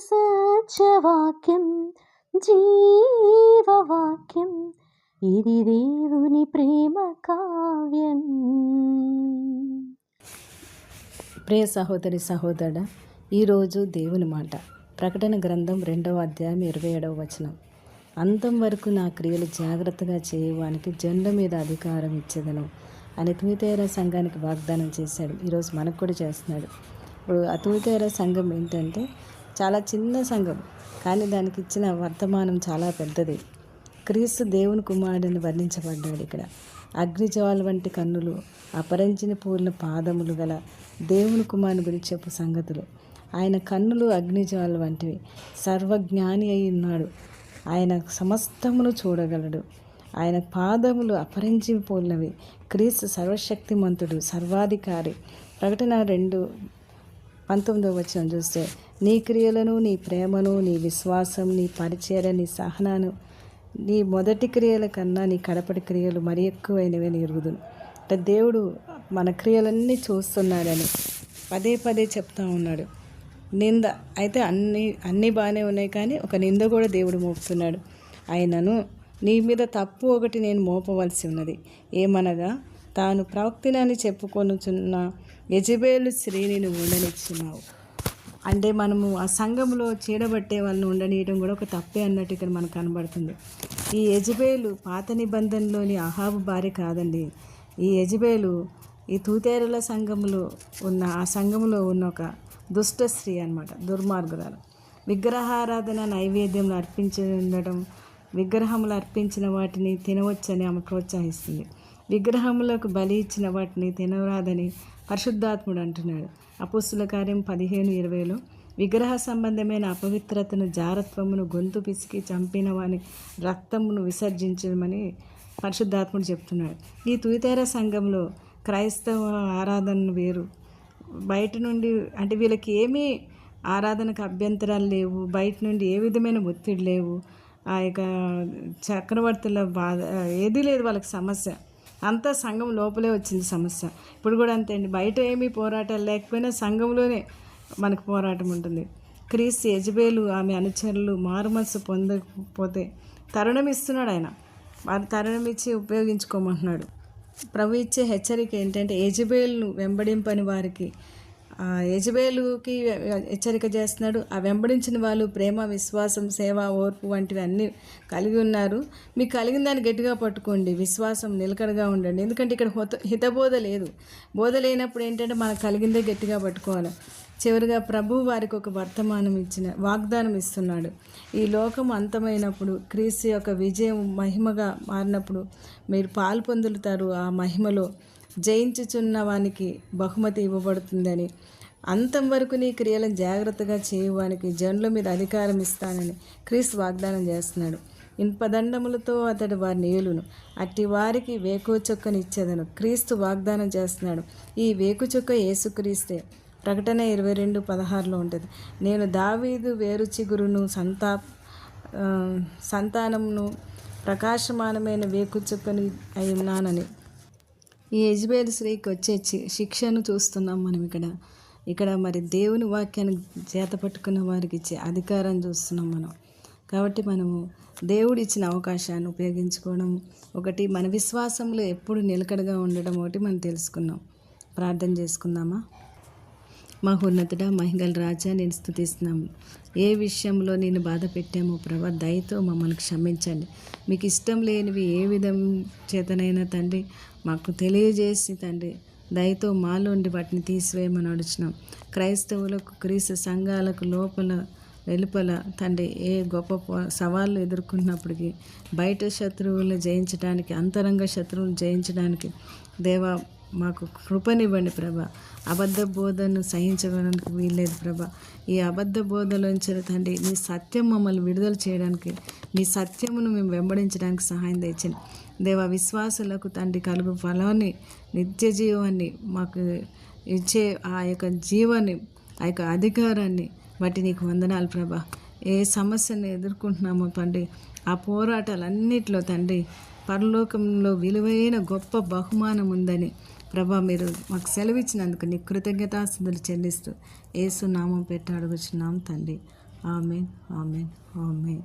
సత్యవాక్యం జీవవాక్యం. ఇది దేవుని ప్రేమ కావ్యం. ప్రియ సహోదరి సహోదరుడ ఈరోజు దేవుని మాట. ప్రకటన గ్రంథం రెండవ అధ్యాయం ఇరవై ఏడవ వచనం. అంతం వరకు నా క్రియలు జాగ్రత్తగా చేయవానికి జెండ మీద అధికారం ఇచ్చేదను అని తూతేర సంఘానికి వాగ్దానం చేశాడు. ఈరోజు మనకు కూడా చేస్తున్నాడు. ఇప్పుడు ఆ సంఘం ఏంటంటే చాలా చిన్న సంఘం కానీ దానికి ఇచ్చిన వర్తమానం చాలా పెద్దది. క్రీస్తు దేవుని కుమారుడని వర్ణించబడ్డాడు ఇక్కడ. అగ్నిజవాల వంటి కన్నులు అపరించిన పూర్ణ పాదములు గల దేవుని కుమారుని గురించి చెప్పు సంగతులు. ఆయన కన్నులు అగ్నిజవాల వంటివి. సర్వజ్ఞాని అయి ఉన్నాడు. ఆయన సమస్తమును చూడగలడు. ఆయన పాదములు అపరించి పోలినవి. క్రీస్తు సర్వశక్తిమంతుడు సర్వాధికారి. ప్రకటన రెండు పంతొమ్మిదవ వచనం చూస్తే నీ క్రియలను నీ ప్రేమను నీ విశ్వాసం నీ పరిచయ నీ సహనాను నీ మొదటి క్రియల కన్నా నీ కడపటి క్రియలు మరి ఎక్కువైనవి ఎరుగుదును. అంటే దేవుడు మన క్రియలన్నీ చూస్తున్నాడని పదే పదే చెప్తా ఉన్నాడు. నింద అయితే అన్ని అన్నీ బాగానే ఉన్నాయి కానీ ఒక నింద కూడా దేవుడు మోపుతున్నాడు. ఆయనను నీ మీద తప్పు ఒకటి నేను మోపవలసి ఉన్నది. ఏమనగా తాను ప్రవక్తినని చెప్పుకొనుచున్న యజబేలు స్త్రీని నువ్వు ఉండనిచ్చినావు. అంటే మనము ఆ సంఘంలో చీడబట్టే వాళ్ళని ఉండనీయడం కూడా ఒక తప్పే అన్నట్టు ఇక్కడ మనకు కనబడుతుంది. ఈ యజబేలు పాత నిబంధనలోని అహాబు భార్య కాదండి. ఈ యజబేలు ఈ తూతేరుల సంఘములో ఉన్న ఆ సంఘములో ఉన్న ఒక దుష్ట స్త్రీ అనమాట దుర్మార్గురాలు. విగ్రహారాధన నైవేద్యంలో అర్పించి ఉండడం విగ్రహములు అర్పించిన వాటిని తినవచ్చని ఆమె ప్రోత్సహిస్తుంది. విగ్రహములకు బలి ఇచ్చిన వాటిని తినరాదని పరిశుద్ధాత్ముడు అంటున్నాడు. అపుస్తుల కార్యం పదిహేను ఇరవైలో విగ్రహ సంబంధమైన అపవిత్రతను జారత్వమును గొంతు పిసికి చంపిన వాని రక్తమును విసర్జించమని పరిశుద్ధాత్ముడు చెప్తున్నాడు. ఈ తుయితేర సంఘంలో క్రైస్తవ ఆరాధనను వేరు. బయట నుండి అంటే వీళ్ళకి ఏమీ ఆరాధనకు అభ్యంతరాలు లేవు. బయట నుండి ఏ విధమైన ఒత్తిడి లేవు. ఆ యొక్క చక్రవర్తుల బాధ ఏదీ లేదు వాళ్ళకి సమస్య. అంతా సంఘం లోపలే వచ్చింది సమస్య. ఇప్పుడు కూడా అంతే అండి. బయట ఏమీ పోరాటాలు లేకపోయినా సంఘంలోనే మనకు పోరాటం ఉంటుంది. క్రీస్తు యజబేలు ఆమె అనుచరులు మారుమనసు పొందకపోతే తరుణం ఇస్తున్నాడు ఆయన. వారి తరుణం ఇచ్చి ఉపయోగించుకోమంటున్నాడు. ప్రభు ఇచ్చే హెచ్చరిక ఏంటంటే యజబేలును వెంబడింపని వారికి యజబేలుకి హెచ్చరిక చేస్తున్నాడు. ఆ వెంబడించిన వాళ్ళు ప్రేమ విశ్వాసం సేవ ఓర్పు వంటివి అన్నీ కలిగి ఉన్నారు. మీకు కలిగిన దాన్ని గట్టిగా పట్టుకోండి. విశ్వాసం నిలకడగా ఉండండి. ఎందుకంటే ఇక్కడ హిత హితబోధ లేదు. బోధ లేనప్పుడు ఏంటంటే మనకు కలిగిందే గట్టిగా పట్టుకోవాలి. చివరిగా ప్రభు వారికి ఒక వర్తమానం ఇచ్చిన వాగ్దానం ఇస్తున్నాడు. ఈ లోకం అంతమైనప్పుడు క్రీస్తు యొక్క విజయం మహిమగా మారినప్పుడు మీరు పాలు పొందులుతారు ఆ మహిమలో. జయించుచున్న వానికి బహుమతి ఇవ్వబడుతుందని. అంతం వరకు నీ క్రియలను జాగ్రత్తగా చేయువానికి జనుల మీద అధికారం ఇస్తానని క్రీస్తు వాగ్దానం చేస్తున్నాడు. ఇన్పదండములతో అతడు వారిని ఏలును. అట్టి వారికి వేకు చొక్కనిచ్చేదను క్రీస్తు వాగ్దానం చేస్తున్నాడు. ఈ వేకు చొక్క ప్రకటన ఇరవై రెండు పదహారులో ఉంటుంది. నేను దావీదు వేరు చిగురును సంతా సంతానమును ప్రకాశమానమైన వేకుచుక్కని అయి ఉన్నానని ఈ యజ్బేల్ స్త్రీకి వచ్చే శిక్షను చూస్తున్నాం మనం ఇక్కడ. ఇక్కడ మరి దేవుని వాక్యాన్ని చేత పట్టుకున్న వారికి ఇచ్చే అధికారం చూస్తున్నాం మనం. కాబట్టి మనము దేవుడు ఇచ్చిన అవకాశాన్ని ఉపయోగించుకోవడం ఒకటి మన విశ్వాసంలో ఎప్పుడు నిలకడగా ఉండడం ఒకటి మనం తెలుసుకున్నాం. ప్రార్థన చేసుకుందామా? మహోన్నతుడ మహిళల రాజా నేను స్థుతిస్తున్నాము ఏ విషయంలో నేను బాధ పెట్టామో ప్రభా దయతో మమ్మల్ని క్షమించండి. మీకు ఇష్టం లేనివి ఏ విధం చేతనైనా తండ్రి మాకు తెలియజేసి తండ్రి దయతో మాలోండి వాటిని తీసివేయమని అడుచున్నాం. క్రైస్తవులకు క్రీస్తు సంఘాలకు లోపల వెలుపల తండ్రి ఏ గొప్ప సవాళ్ళు ఎదుర్కొన్నప్పటికీ బయట శత్రువులను జయించడానికి అంతరంగ శత్రువులు జయించడానికి దేవా మాకు కృపనివ్వండి ప్రభా. అబద్ధ బోధను సహించడానికి వీల్లేదు ప్రభా. ఈ అబద్ధ బోధలోంచిన తండ్రి నీ సత్యం మమ్మల్ని విడుదల చేయడానికి నీ సత్యమును మేము వెంబడించడానికి సహాయం తెచ్చండి దేవ విశ్వాసులకు తండ్రి కలుగు ఫలాన్ని నిత్య జీవాన్ని మాకు ఇచ్చే ఆ యొక్క జీవాన్ని ఆ యొక్క అధికారాన్ని బట్టి నీకు వందనాలు ప్రభా. ఏ సమస్యను ఎదుర్కొంటున్నామో తండ్రి ఆ పోరాటాలన్నిటిలో తండ్రి పరలోకంలో విలువైన గొప్ప బహుమానం ఉందని ప్రభా మీరు మాకు సెలవు ఇచ్చినందుకు నీ కృతజ్ఞతాస్థుతులు చెల్లిస్తూ ఏసు నామం పెట్టి అడుగుచున్నాం తండ్రి. Amen amen amen.